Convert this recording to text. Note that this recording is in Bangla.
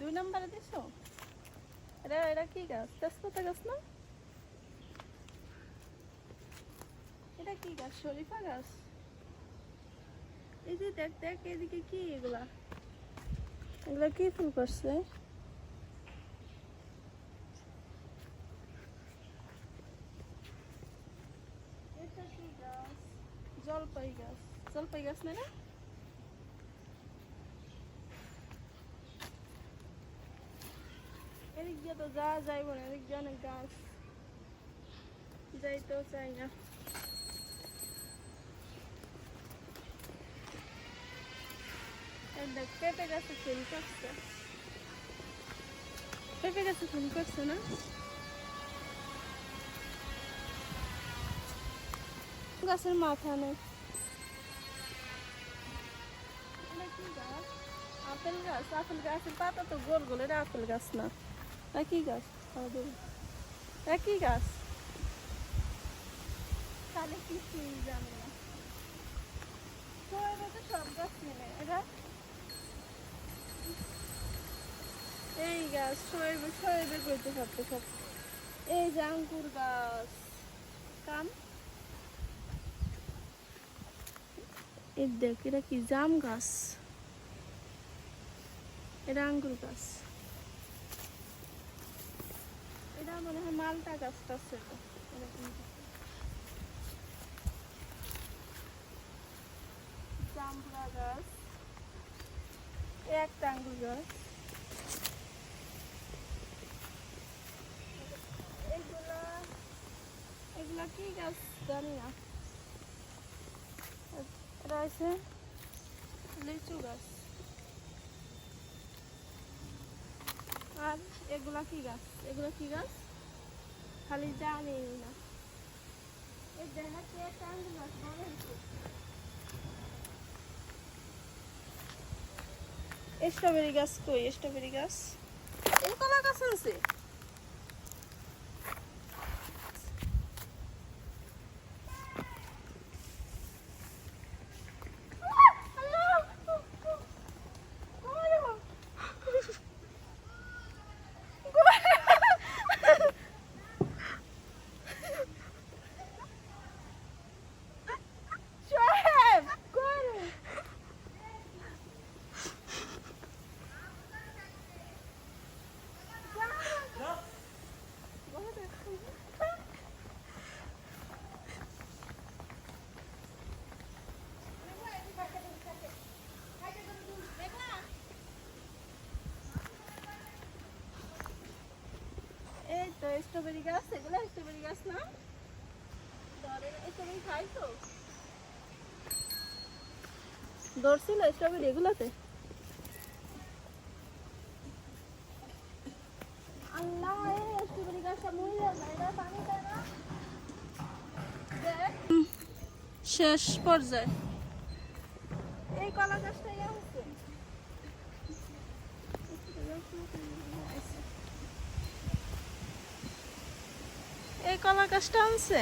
দুই নম্বরে দিছো? এটা এটা কি গাছ? তেজপাতা গাছ না? এটা কি গাছ? শরীফা গাছ? এই যে দেখ দেখ, এদিকে কি এগুলা? এগুলা কি ফুল করছে? জলপাই গাছ। জলপাই গাছ না এদিক তো যাওয়া যাইব না এদিক দিয়ে অনেক গাছ যাইতেও চাই না দেখ পেঁপে গাছে ফুল করছে পেঁপে গাছে ফুল করছে না গাছের মাথা নেই আপেল গাছ আপেল গাছের পাতা তো গোল গোল এটা আপেল গাছ না একই গাছ আমাদের একই গাছ। তাহলে কিছুই জানি না। তো সব গাছ মিলে এটা এই গাছ শোয়েবে শোয়েবে করতে পারতো সব। এই যে গাছ। কাম? দেখ এটা কি? জাম গাছ। এটা আঙ্গুর গাছ। এটা মনে হয় মালটা গাছটা গাছ। একটা গাছ। এগুলা এগুলা কি গাছ জানি না। আছে লিচু গাছ। আর এগুলা কি গাছ? এগুলো কি গাছ? খালি জানি না। এই দেখাচ্ছে আঙ্গুর গাছ? স্ট্রবেরি গাছ কই? স্ট্রবেরি গাছ? এই কলা গাছ আছে Shoaib, কই এই তো স্ট্রবেরি গাছ এগুলো স্ট্রবেরি গাছ না? স্ট্রবেরি খাই তো। ধরছিল স্ট্রবেরি এগুলোতে। আল্লাহ স্ট্রবেরি গাছটা মরে যায় পানি দেয় না। শেষ পর্যায়ে। এই কলা গাছটা ইয়া হচ্ছে এই কলা গাছটা আনছে?